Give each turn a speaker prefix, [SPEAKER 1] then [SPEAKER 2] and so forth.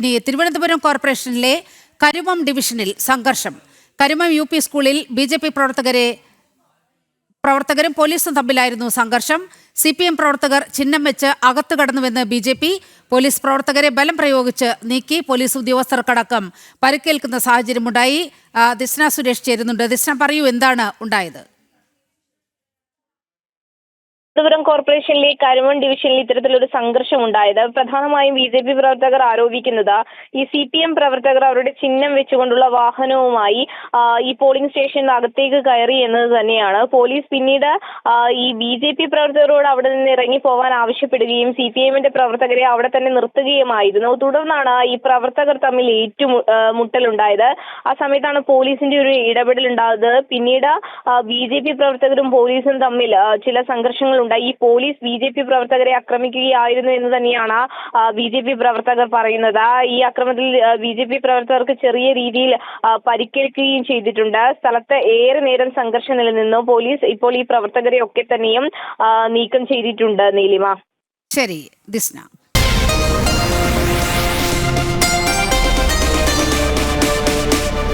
[SPEAKER 1] ഇനി തിരുവനന്തപുരം കോർപ്പറേഷനിലെ കരുമം ഡിവിഷനിൽ സംഘർഷം. കരുമം യു പി സ്കൂളിൽ ബി ജെ പി പ്രവർത്തകരെ പ്രവർത്തകരും പോലീസും തമ്മിലായിരുന്നു സംഘർഷം. സി പി എം പ്രവർത്തകർ ചിഹ്നം വെച്ച് അകത്തു കടന്നുവെന്ന് ബി ജെ പി പോലീസ് പ്രവർത്തകരെ ബലം പ്രയോഗിച്ച് നീക്കി പോലീസ് ഉദ്യോഗസ്ഥർക്കടക്കം പരിക്കേൽക്കുന്ന സാഹചര്യമുണ്ടായി. ദിസ്ന സുരേഷ് ചേരുന്നുണ്ട്. ദിസ്ന പറയൂ എന്താണ് ഉണ്ടായത്?
[SPEAKER 2] തിരുവനന്തപുരം കോർപ്പറേഷനിലെ കരുവൺ ഡിവിഷനിൽ ഇത്തരത്തിലൊരു സംഘർഷം ഉണ്ടായത് പ്രധാനമായും ബി ജെ പി പ്രവർത്തകർ ആരോപിക്കുന്നത് ഈ സി പി എം പ്രവർത്തകർ അവരുടെ ചിഹ്നം വെച്ചുകൊണ്ടുള്ള വാഹനവുമായി ഈ പോളിംഗ് സ്റ്റേഷന് അകത്തേക്ക് കയറി എന്നത് തന്നെയാണ്. പോലീസ് പിന്നീട് ഈ ബി ജെ പി പ്രവർത്തകരോട് അവിടെ നിന്ന് ഇറങ്ങി പോകാൻ ആവശ്യപ്പെടുകയും സി പി എമ്മിന്റെ പ്രവർത്തകരെ അവിടെ തന്നെ നിർത്തുകയുമായിരുന്നു. തുടർന്നാണ് ഈ പ്രവർത്തകർ തമ്മിൽ ഏറ്റുമുട്ടലുണ്ടായത് ആ സമയത്താണ് പോലീസിന്റെ ഒരു ഇടപെടൽ ഉണ്ടായത് പിന്നീട് ബി ജെ പി പ്രവർത്തകരും പോലീസും തമ്മിൽ ചില സംഘർഷങ്ങൾ ഈ പോലീസ് ബി ജെ പി പ്രവർത്തകരെ ആക്രമിക്കുകയായിരുന്നു എന്ന് തന്നെയാണ് ബി ജെ പി പ്രവർത്തകർ പറയുന്നത്. ഈ അക്രമത്തിൽ ബി ജെ പി പ്രവർത്തകർക്ക് ചെറിയ രീതിയിൽ പരിക്കേൽക്കുകയും ചെയ്തിട്ടുണ്ട്. സ്ഥലത്ത് ഏറെ നേരം സംഘർഷം നിലനിന്നു പോലീസ് ഇപ്പോൾ ഈ പ്രവർത്തകരെ ഒക്കെ തന്നെയും നീക്കം ചെയ്തിട്ടുണ്ട് നീലിമ.
[SPEAKER 1] ശരി ദിസ്ന.